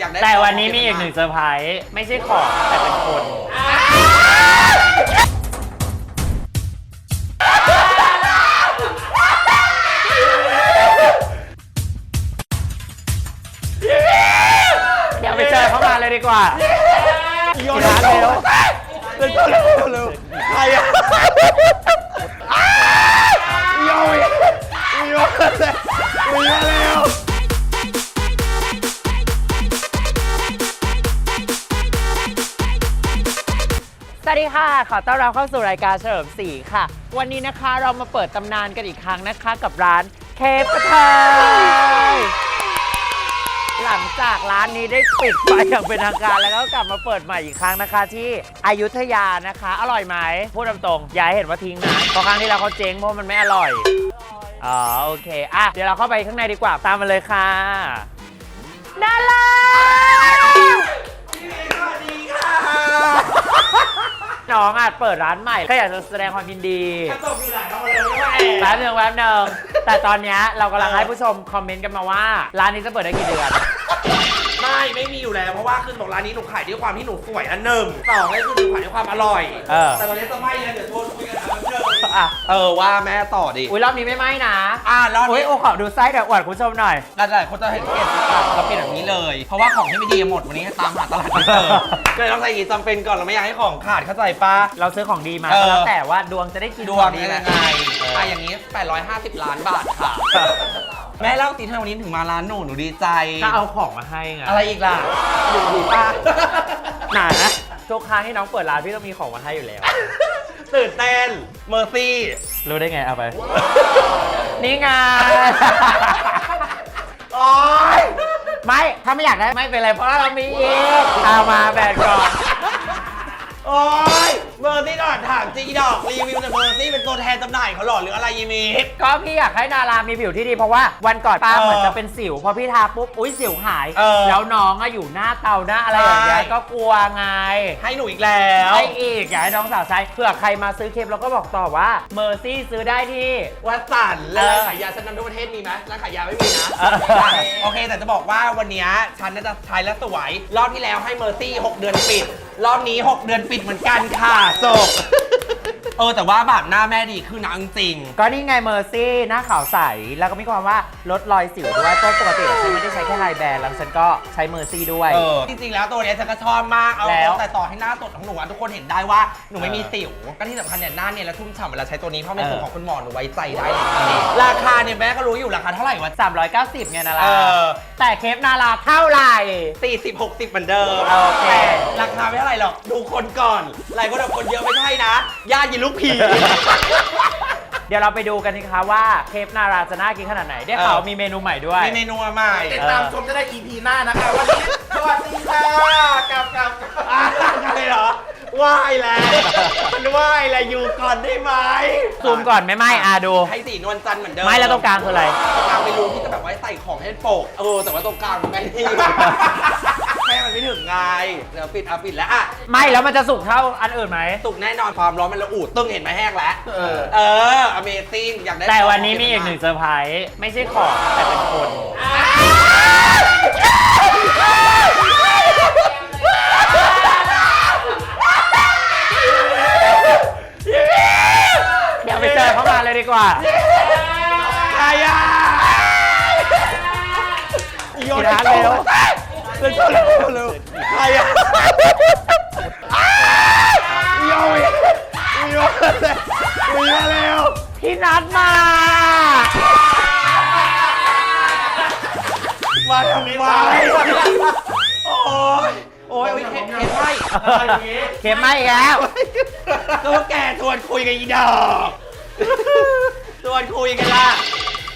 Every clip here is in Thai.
อยากได้แต่วันนี้มีอีกหนึ่งเซอร์ไพรส์ไม่ใช่ของแต่เป็นคน เดี๋ยวไปเจอเขามาเลยดีกว่าโยนร้านเร็วเร็วเร็วเร็วเร็วใครอะโยนโยนเลยโยนเร็ว ค่ะ ขอต้อนรับเข้าสู่รายการเฉลิมศรีค่ะ วันนี้นะคะเรามาเปิดตำนานกันอีกครั้งนะคะกับร้านเคฟกระเทยหลังจากร้านนี้ได้ปิดไปอย่างเป็นทางการแล้วก็กลับมาเปิดใหม่อีกครั้งนะคะ ที่อยุธยานะคะ อร่อยไหมพูดตรงๆอย่าให้เห็นว่าทิ้งนะเพราะครั้งที่แล้วเขาเจ๊งเพราะมันไม่อร่อยอ๋อโอเคอะเดี๋ยวเราเข้าไปข้างในดีกว่าตามมาเลยค่ะน่ารั น้องอาจเปิดร้านใหม่ก็อยากจะแสดงความยินดีจบอยู่ไหนเอามาเร็วไม่ว่าแอแป๊บหนึ่งแป๊บหนึ่งแต่ตอนเนี้ยเรากำลังให้ผู้ชมคอมเมนต์กันมาว่า ร้านนี้จะเปิดได้กี่เดือน ไม่ไม่มีอยู่แล้วเพราะว่าคือของร้านนี้หนูขายด้วยความที่หนูสวยอันหนึ่งสองก็คือหนูขายด้วยความอร่อย เออ แต่ตอนนี้จะไม่เลยเดี๋ยวโทรคุยกันนะเดิมอะเออว่าแม่ต่อดิอุ้ยรอบนี้ไม่ไหม้นะอะรอบอุ้ยนี้โอ้ขอดูไส้เดี๋ยวอวดคุณผู้ชมหน่อย หลายๆคนจะเห็นเกตเราเป็นแบบนี้เลย เพราะว่าของที่ไม่ดีหมดวันนี้ตามหาตลาดไม่เจอก็เลยต้องใส่อย่างนี้จำเป็นก่อนเราไม่อยากให้ของขาดเข้าใจปะ เราซื้อของดีมาเออ ก็แล้วแต่ว่าดวงจะได้กินดวงของดียังไหมไงอะอย่างนี้ 850 ล้านบาทค่ะ แม่เล่าตีทำไมวันนี้ถึงมาร้านหนูหนูดีใจ ก็เอาของมาให้ไงอะไรอีกล่ะอยู่ดีป้าหนาทุกครั้งที่น้องเปิดร้านพี่ต้องมีของมาให้อยู่แล้ว ตื่นเต้นเมอร์ซี่ รู้ได้ไงเอาไป นี่ไงโอ๊ยไม่ ถ้าไม่อยากได้ ไม่เป็นไรเพราะเรามีอีกเอามาแบนก่อน โอ๊ย เมอร์ซี่ดอกถามจริงดอกรีวิวแต่เมอร์ซี่เป็นตัวแทนจำหน่ายเขาหรอหรืออะไรยีมี ก็พี่อยากให้ดารามีผิวที่ดีเพราะว่าวันก่อนป้าเออเหมือนจะเป็นสิว พอพี่ทาปุ๊บ อุ้ยสิวหาย เออแล้วน้องอะอยู่หน้าเตาหน้าอะไรอย่างเงี้ยใช่ก็กลัวไงให้หนูอีกแล้วให้อีก อยากให้น้องสาวใช้เผื่อใครมาซื้อเคปเราก็บอกต่อว่าเมอร์ซี่ซื้อได้ที่ วัดสันและเออร้านขายยาชั้นนำทั่วประเทศมีไหมร้านขายยาไม่มีนะเออโอเค แต่จะบอกว่าวันเนี้ยฉันน่าจะใช้แล้วสวย รอบที่แล้วให้เมอร์ซี่ 6 เดือนปิด รอบนี้ 6 เดือนปิดเหมือนกันค่ะโศก เออแต่ว่าแบบหน้าแม่ดีขึ้นนะเอาจริง ก็นี่ไงเมอร์ซี่หน้าขาวใส แล้วก็มีความว่าลดรอยสิวด้วยเพราะปกติฉันไม่ได้ใช้แค่ไฮแบรนด์แล้วฉันก็ใช้เมอร์ซี่ด้วย เออจริงๆ แล้วตัวเนี้ยฉันก็ชอบมาก เอาแล้ว แต่ต่อให้หน้าสดของหนูอะทุกคนเห็นได้ว่าหนูไม่มีสิว ก็ที่สำคัญเนี่ยหน้าเนี่ยแล้วชุ่มฉ่ำเวลาใช้ตัวนี้เพราะเป็นเออสูตรของคุณหมอหนูไว้ใจได้เลยราคาเนี่ยแม่ก็รู้อยู่ราคาเท่าไหร่วะ 390ไงนาราเออ แต่เคปนาราเท่าไหร่40 60เหมือนเดิมโอเค แต่ราคาไม่เท่าไหร่หรอก ดูคนก่อน หลายคนแบบคนเยอะไม่ใช่นะ ญาติยินลูกผี เดี๋ยวเราไปดูกันสิคะว่าเคปนาราจะน่ากินขนาดไหน ได้ข่าวเออมีเมนูใหม่ด้วย มีเมนูใหม่ ติดตามชมจะได้ EP หน้านะคะ วันนี้สวัสดีค่ะกับกับกับอะใช่เหรอไหว้แล้วมันไหว้แล้วอยู่ก่อนได้ไหมซูมก่อนไม่ไม่อะดู ให้สีนวลจันทร์เหมือนเดิมไม่แล้วตรงกลางคืออะไรตรงกลางเป็นรูที่จะแบบไว้ใส่ของให้โปกเออแต่ว่าตรงกลางมันไม่ ที่แม่มันไม่ถึงไงเดี๋ยวปิดอะปิดแล้วอะไม่แล้วมันจะสุกเท่าอันอื่นไหม สุกแน่นอนความร้อนมันระอุตึ้งเห็นไหมแห้งแล้ว เออ เออ Amazing อยากได้แต่วันนี้มีอีกหนึ่งเซอร์ไพรส์ไม่ใช่ของแต่เป็นคน เดี๋ยวไปเจอเขามาเลยดีกว่า ใครอะโยนร้านเร็วเร็วเร็วเร็วใครอะโยนโยนเลยโยนเร็วพี่นัดมา มาทำไมโอ้ยโอ้ยเข็มไม่เข็มไมาอีกแล้วก็ว่าแกชวนคุยกับอีดอกชวนคุยกันละ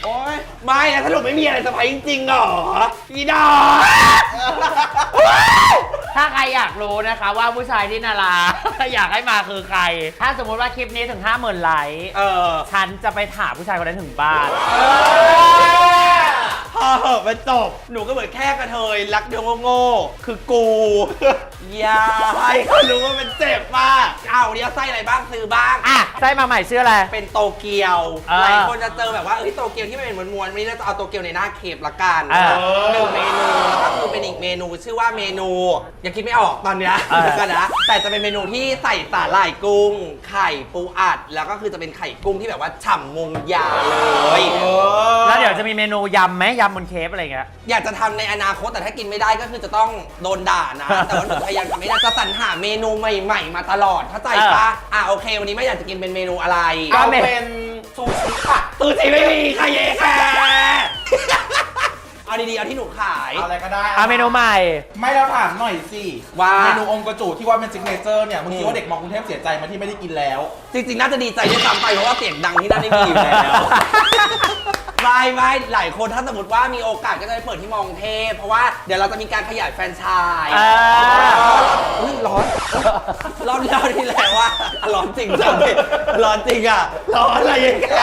โอ้ยไม่นะสรุปไม่มีอะไรสบายจริงๆหรออีดอก ถ้าใครอยากรู้นะคะว่าผู้ชายที่นารา อยากให้มาคือใคร ถ้าสมมติว่าคลิปนี้ถึง 50,000ไลค์เออ ฉันจะไปถามผู้ชายคนนั้นถึงบ้านพพอ เหอะมันจบ หนูก็เหมือนแค่กระเทยรักเดียวโง่ๆคือกู อยาให้เขารู้ว่ามันเจ็บมากเอาวันนี้เอาไส้อะไรบ้างซื้อบ้าง อะไส้มาใหม่ชื่ออะไร เป็นโตเกียวอ่าหลายคนจะเจอแบบว่าเอ้ยโตเกียวที่มันเป็นม้วนๆวันนี้เราจะเอาโตเกียวในหน้าเคปละกันอ่าหนึ่งเมนูแล้วก็คือเป็นอีกเมนูชื่อว่าเมนู ยังคิดไม่ออกตอนเนี้ยอ่าเดี๋ยวกันนะแต่จะเป็นเมนูที่ใส่สาหร่ายกุ้ง ไข่ปูอัด แล้วก็คือจะเป็นไข่กุ้งที่แบบว่าฉ่ำมุงยาเลย แล้วเดี๋ยวจะมีเมนูยำไหมยำบนเคฟอะไรอย่างเงี้ย อยากจะทำในอนาคตแต่ถ้ากินไม่ได้ก็คือจะต้องโดนด่านะ แต่ว่าหนูพยายามทำไม่ได้จะสรรหาเมนูใหม่ๆ มาตลอดเข้าใจปะอะโอเค วันนี้ไม่อยากจะกินเป็นเมนูอะไรเอาเป็นซูชิค่ะ ตูจีไม่มีค่ะเย่ค่ะ เอาดีๆ เอาที่หนูขาย เอาอะไรก็ได้อะเมนูใหม่ ไม่เราถามหน่อยสิว่าเมนูองค์กระจูที่ว่าเป็นซิกเนเจอร์เนี่ยมึงคิดว่าเด็กมองกรุงเทพเสียใจไหมาที่ไม่ได้กินแล้ว จริงๆ น่าจะดีใจด้วยซ้ำไป เพราะว่าเสียงดังที่นั่นไม่มีอยู่แล้วไม่ไม่หลายคนถ้าสมมติว่ามีโอกาสก็จะไปเปิดที่มองเทพ เพราะว่าเดี๋ยวเราจะมีการขยายแฟรนไชส์อ่าอุ๊ยร้อนรอบที่แล้วที่แล้วว่าร้อนจริงจังเลยร้อนจริงอะร้อนอะไรอย่างเงี้ย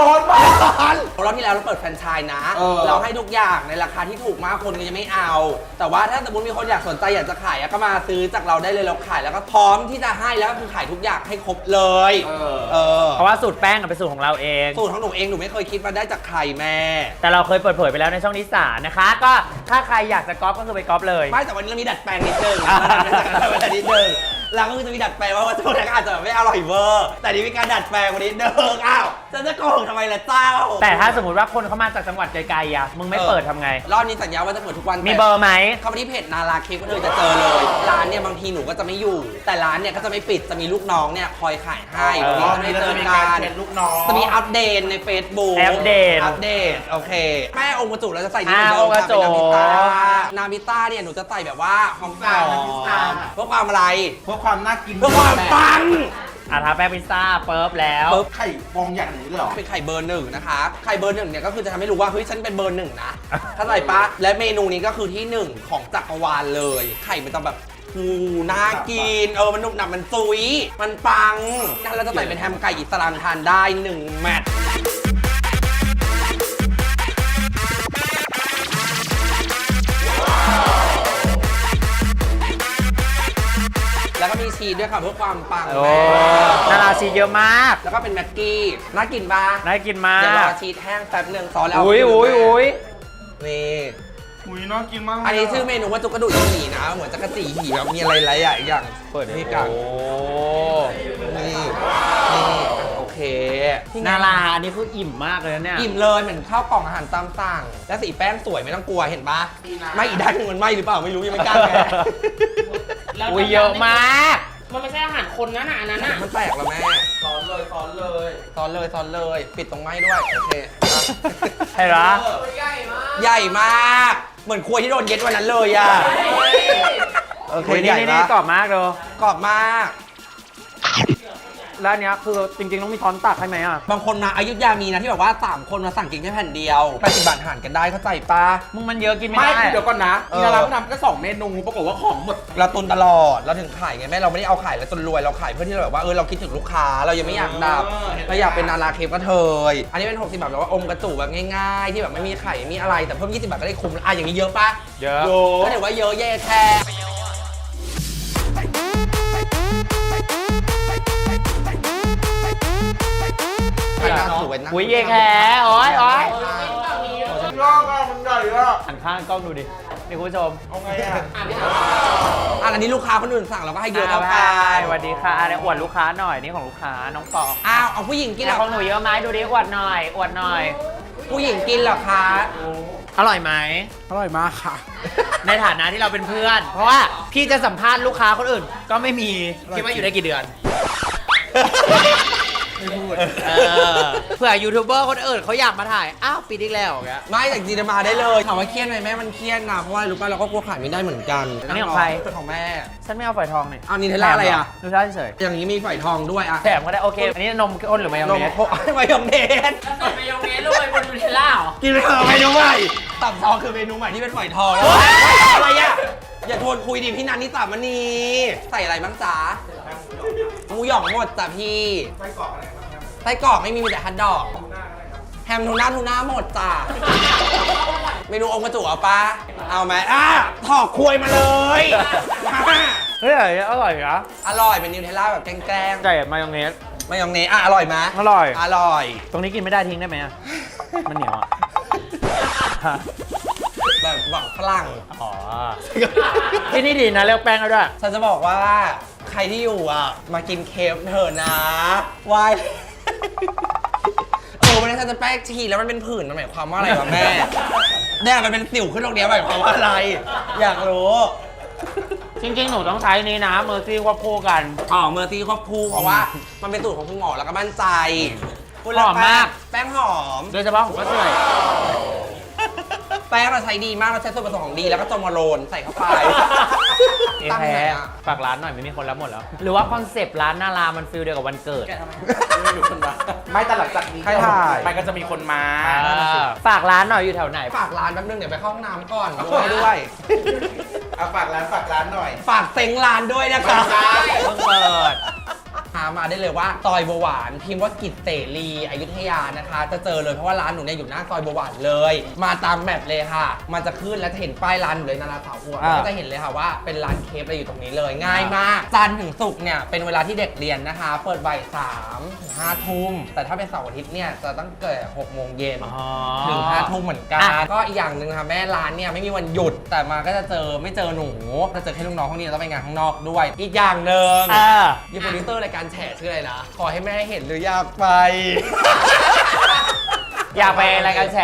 ร้อนมาก ร้อน รอบที่แล้วเราเปิดแฟรนไชส์นะ เออ เราให้ทุกอย่างในราคาที่ถูกมากคนก็จะไม่เอา แต่ว่าถ้าสมมติมีคนอยากสนใจอยากจะขายอะก็มาซื้อจากเราได้เลยเราขายแล้วก็พร้อมที่จะให้แล้วก็คือขายทุกอย่างให้ครบเลยเออ เออเพราะว่าสูตรแป้งอะเป็นสูตรของเราเอง สูตรของหนูเองหนูไม่เคยคิดว่าได้จากใครแม่ แต่เราเคยเปิดเผยไปแล้วในช่องนิสานะคะ ก็ถ้าใครอยากจะก๊อปก็คือไปก๊อปเลย ไม่แต่วันนี้เรามีดัดแปลงนิดนึงอ่าเราดัดนิดนึง เราก็คือจะมีดัดแปลงว่าวัตถุดิบอาจจะแบบไม่อร่อยเวอร์ แต่นี่มีการดัดแปลงวันนี้เดิงอ้าวจะจะโกงทำไมล่ะเจ้าแต่ถ้าสมมติว่าคนเขามาจากจังหวัดไกลๆอะมึงไม่เปิดทำไง รอบนี้สัญญาว่าจะเปิดทุกวันมีเบอร์ไหม เข้ามาที่เพจนาราเค้กก็เธอจะเจอเลย ร้านเนี่ยบางทีหนูก็จะไม่อยู่ แต่ร้านเนี่ยก็จะไม่ปิด จะมีลูกน้องเนี่ยคอยขายให้อ๋อวันนี้จะรอบไม่นี้เจเราอจะมีกัการนเทรนลูกน้องจะมีอัปเดตใน Facebook อัปเดตอัปเดต โอเค แม่องค์กระจุเราจะใส่นี่อ่าเหมือนเดิมองค์กระจุ ค่ะเป็นนามิต้านามิต้าเนี่ย หนูจะใส่แบบว่าหอมนามิต้าๆเพื่อความอะไร เพื่อความน่ากินเพื่อความปังอะทาแป้งพิซซ่าเปิบแล้วปึ๊บไข่ฟองอย่างนี้เลยเหรอเป็นไข่เบอร์หนึ่งนะคะ ไข่เบอร์หนึ่งเนี่ยก็คือจะทำให้รู้ว่าเฮ้ยฉันเป็นเบอร์หนึ่งนะเข้าใจปะและเมนูนี้ก็คือที่หนึ่งของจักรวาลเลย ไข่มันจะแบบหูน่ากิน เออ มันหนุบหนับมันซุย มันปังแล้วเราจะใส่เป็นแฮมไก่อิสลามทานได้หนึ่งแมตช์ ชีสด้วยค่ะเพื่อความปังโอ้แม่นาราชีเยอะมาก แล้วก็เป็นแม็กกี้น่ากินปะน่ากินมาเดี๋ยวรอกชีสแห้งแป๊บหนึ่งซอสแล้วอุ้ยอุ้ยอุ้ยนี่อุ้ยน่ากินมากอันนี้ชื่อเมนูว่าจุกกระดูกอีหีนะเหมือนจักรจีหีแบบมีอะไรหลายๆอย่างเปิดให้กันโอ้นี่ นี่อะโอเคนาราอันนี้คืออิ่มมากเลยนะเนี่ยอิ่มเลยเหมือนข้าวกล่องอาหารตามสั่ง และสีแป้งสวยไม่ต้องกลัวเห็นปะไม่อีกด้านหนึงมันไหมหรือเปล่า ไม่รู้ยังไม่กล้าแกะ อุ้ยเยอะมาก มันไม่ใช่อาหารคนนะน่ะอันนั้นน่ะมันแปลกแล้วแม่ซ้อนเลยซ้อนเลยซ้อนเลยซ้อนเลย ปิดตรงไม้ด้วย โอเคอะใช่เหรอใหญ่มาก เหมือนครัวที่โดนเย็ดวันนั้นเลยอะโอเคอุ้ยใหนี่ญ่นี่นี่ปะกรอบมากเลยกรอบมาก แล้วอันเนี้ยคือจริง ๆ ต้องมีช้อนตักให้ไหมอะ บางคนมาอายุธยามีนะที่แบบว่า 3 คนมาสั่งกินแค่แผ่นเดียว80บาทหารกันได้เข้าใจปะ มึงมันเยอะกินไม่ไม่ได้เดี๋ยวก่อนนะเออที่เราทำแค่สองเมนูปรากฏว่าของหมด เราตุนตลอดเราถึงขายไงแม่เราไม่ได้เอาขายแล้วจนรวยเราขายเพื่อที่เราแบบว่าเออเราคิดถึงลูกค้าเรายังไม่อยากดับเออเห็นไหม เราอยากเป็นนาราเคปก็เทยอันนี้เป็น60บาทแบบว่าอมกระจุแบบง่ายๆ ที่แบบไม่มีไข่ไม่มีอะไรแต่เพิ่ม20บาทก็ได้คุ้มอะอย่างนี้เยอะปะเยอะโยก็ถือว่าเยอะแย่แค่ ไปนั่งถือไว้นั่งอุ้ยเยแคโอ้ยโอ้ยยากอะมันใหญ่อะหันข้างกล้องดูดิ นี่คุณผู้ชมเอาไงอะอะอันนี้ลูกค้าคนอื่นสั่งเราก็ให้เยอะเท่าอ่ากัไปนสวัสดีค่ะเดี๋ยวอวดลูกค้าหน่อย นี่ของลูกค้าน้องปองอ้าวเอาผู้หญิงกินเหรแล้วอของหนูเยอะไหมดูดิอวดหน่อยอวดหน่อย ผู้หญิงกินเหรอคะอร่อยไหม อร่อยมากค่ะ ในฐานะที่เราเป็นเพื่อน เพราะว่าพี่จะสัมภาษณ์ลูกค้าคนอื่น ก็ไม่มี คิดว่าอยู่ได้กี่เดือน ไม่พูดเออเผื่อยูทูบเบอร์คนอื่นเขาอยากมาถ่าย อ้าวปิดอีกแล้วอย่างเงี้ย ไม่แต่จริงๆมาได้เลยถามว่าเครียดไหมแม่มันเครียดนะเพราะว่ารู้ป่ะเราก็กลัวขายไม่ได้เหมือนกันอันนี้ของใคร ของแม่ ฉันไม่เอาฝอยทองนี่เอานิเทลล่าอะไรอะ ดูท่าเฉยอย่างนี้มีฝอยทองด้วยอะแถมก็ได้โอเค อันนี้นมข้นหรือมายองนมเนสโคมายองเนสใส่มายองเนสลงไปบนนูเทลล่าเหรอ กินไปเถอะเมนูใหม่ตับทองคือเมนูใหม่ที่เป็นฝอยทองอะไรอะอย่าทวนคุยดิพี่นันนี่ตามมันนีใส่อะไรบ้างจ๊ะห มูหยองหมดจ้ะพี่ไส้กรอกอะไรบ้างครับไส้กรอกไม่มีมีแต่ฮัทดอกแฮมทูน่าทูน่าหมดจ้ะเมนูองค์กระจุกเอาปะเอาไหมอะถอกควยมาเลยมาเฮ้ยอร่อยนะอร่อยเป็นนิวเทลล่าแบบแกล้งไก่มายองเนส ๆไม่ยองเนสอะอร่อยไหมอร่อย อร่อยตรงนี้กินไม่ได้ทิ้งได้ไหมอะมันเหนียวอะแบบบอกฝรั่ง อ๋อที่นี่ดีนะเลือกแป้งแล้วด้วย ฉันจะบอกว่า ใครที่อยู่อะ มากินเคฟเถอะนะวายโอ้วันนี้ฉันจะแป้งฉี่แล้วมันเป็นผื่นมันหมายความว่าอะไรวะแม่เนี่ยมันเป็นสิวขึ้นตรงเนี้ยหมายความว่าอะไร อยากรู้จริงๆ หนูต้องใช้นี้นะเมอร์ซี่ควบคู่กัน อ๋อเมอร์ซี่ครอบครูเพราะว่า มันเป็นสูตรของคุณหมอแล้วก็มั่นใจพูดหแล้วอมมาก แป้งหอม โดยเฉพาะของป้าเฉยแป้งเราใช้ดีมากเราใช้ส่วนผสมของดีแล้วก็จมมาโรนใส่เข้าไป เอตั้งแพ้ไหนอะ ฝากร้านหน่อยไม่มีคนรับหมดแล้ว หรือว่าคอนเซปต์ร้านนารามันฟิลเดียวกับวันเกิดไม่มีคนมาไม่แต่หลังจากนี้ใครถ่ายมันก็จะมีคนมาอ่าฝากร้านหน่อยอยู่แถวไหน ฝากร้านแป๊บนึงเดี๋ยวไปเข้าห้องน้ำก่อนดูให้ด้วย เอาฝากร้านฝากร้านหน่อย ฝากเซ็งร้านด้วยนะคะไม่ได้เพิ่งเปิด หามาได้เลยว่าซอยบัวหวานพิมพ์ว่ากิจเสรีอยุธยานะคะ จะเจอเลยเพราะว่าร้านหนูเนี่ยอยู่หน้าซอยบัวหวานเลย มาตามแมปเลยค่ะ มันจะขึ้นแล้วจะเห็นป้ายร้านหนูเลยนาราสาวหัวอ่า ก็จะเห็นเลยค่ะว่าเป็นร้านเคฟอะไรอยู่ตรงนี้เลยง่ายมากจันทร์ถึงศุกร์เนี่ยเป็นเวลาที่เด็กเรียนนะคะ เปิดบ่ายสามถึงห้าทุ่มแต่ถ้าเป็นเสาร์อาทิตย์เนี่ยจะตั้งเกิดหกโมงเย็นอ๋อถึงห้าทุ่มเหมือนกัน อะ ก็อีกอย่างหนึ่งค่ะแม่ร้านเนี่ยไม่มีวันหยุดแต่มาก็จะเจอไม่เจอหนูจะเจอแค่ลูกน้องข้างนี้แล้วต้องไปงานข้างนอกด้วย อีกอย่างหนึ่งเออยี่โปรดิวเซอร์รายการแฉชื่ออะไรนะ ขอให้แม่เห็นหรืออยากไป อยากไปรายการแฉ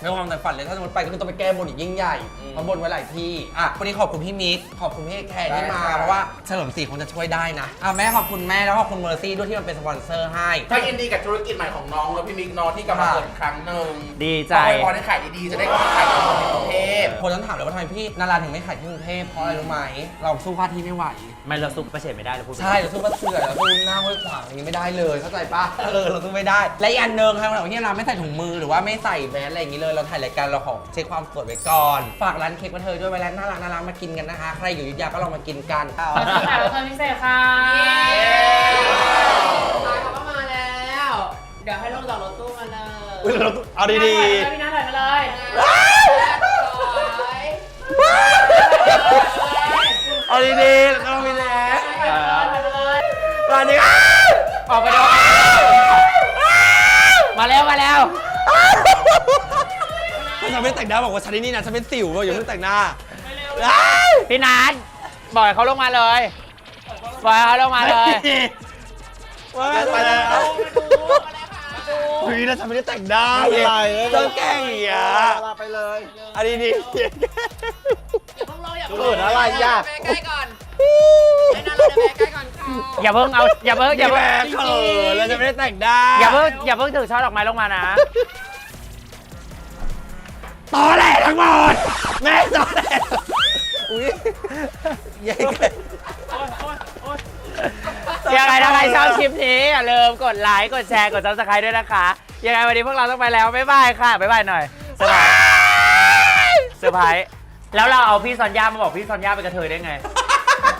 ไม่ความแต่ฝันเลยถ้าสมมติไปก็คือต้องไปแก้บนอีกยิ่งใหญ่เพราะบนไว้หลายที่อะวันนี้ขอบคุณพี่มิกขอบคุณพี่แคร์ที่มาได้ครับเพราะว่าเฉลิมศรีคงจะช่วยได้นะอะแม่ขอบคุณแม่แล้วขอบคุณเมอร์ซี่ด้วยที่มันเป็นสปอนเซอร์ให้ก็ยินดีกับธุรกิจใหม่ของน้องแล้วพี่มิกเนอะที่กำลังเปิดอีกครั้งหนึ่งดีใจ ขอให้พอได้ขายดีๆจะได้ขายของในกรุงเทพคนต้องถามเลยว่าทำไมพี่นาราถึงไม่ขายที่กรุงเทพเพราะอะไรรู้ไหมเราสู้ค่าที่ไม่ไหว ไม่เราซุปประเฉดไม่ได้เราพูดใช่เราสู้บ้านเสือเราสู้หน้าห้วยขวางอย่างนี้ไม่ได้เลยเข้าใจปะเออเราสู้ไม่ได้ และอีกอันหนึ่งครับเราที่เราไม่ใส่ถุงมือหรือว่าไม่ใส่แมสอะไรอย่างนี้เลย เราถ่ายรายการเราขอเช็คความสวยไว้ก่อน ฝากร้านเค้กมาเธอด้วยไว้ร้านน่ารักน่ารักมากินกันนะคะ ใครอยู่อยุธยาก็ลองมากินกันขอบคุณค่ะรับเชิญพิเศษค่ะตายเขาก็มาแล้ว เดี๋ยวให้ลงจากรถตู้มาเลยอุ๊ยเราเอาดีพี่นัทถ่ายมาเลยๆเอาดีๆเราต้องมีแล้วถ่ายมาเลยตอนนี้ออกไปดูมาแล้วมาแล้ว ถ้าฉันไม่แต่งหน้าบอกว่าฉันนี่นะฉันเป็นสิวว่าอย่าเพิ่งแต่งหน้าพี่นัทบอกให้เขาลงมาเลยบอกให้เขาลงมาเลยว่าไปแล้วเฮ้ยแล้วฉันไม่ได้แต่งหน้าเลยต้องแกล้งอย่างเงี้ยลาไปเลยอันนี้ดีเกิดอะไรยากใกล้ก่อนให้นาเราเดินไปใกล้ก่อนค่ะ อย่าเพิ่งเอาอย่าเพิ่งอย่าแม่เพิ่งเขินแล้วจะไม่ได้แต่งหน้าอย่าเพิ่งอย่าเพิ่งถือช่อดอกไม้ลงมานะตอแหลทั้งหมดแม่ตอแหลอุ้ยใหญ่เกินยังไงถ้าใครชอบคลิปนี้อย่าลืมกดไลค์กดแชร์กด subscribe ด้วยนะคะยังไงวันนี้พวกเราต้องไปแล้วบ๊ายบายค่ะบ๊ายบายหน่อยเซอร์ไพรส์เซอร์ไพรส์แล้วเราเอาพี่ซอนย่ามาบอกพี่ซอนย่าเป็นกระเทยได้ไง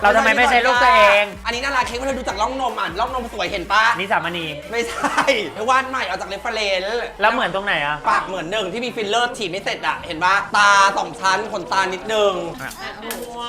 เราทำไมไม่ใช่ลูกตัวเอง อันนี้น่ารักเค้กมันเธอดูจากร่องนมอะร่องนมสวยเห็นปะนี่สามณีไม่ใช่วาดใหม่เอาจากเรฟเฟรนซ์แล้วเหมือนตรงไหนอะปากเหมือนหนึ่งที่มีฟิลเลอร์ฉีดไม่เสร็จอะเห็นปะตาสองชั้นขนตานิดนึงนัว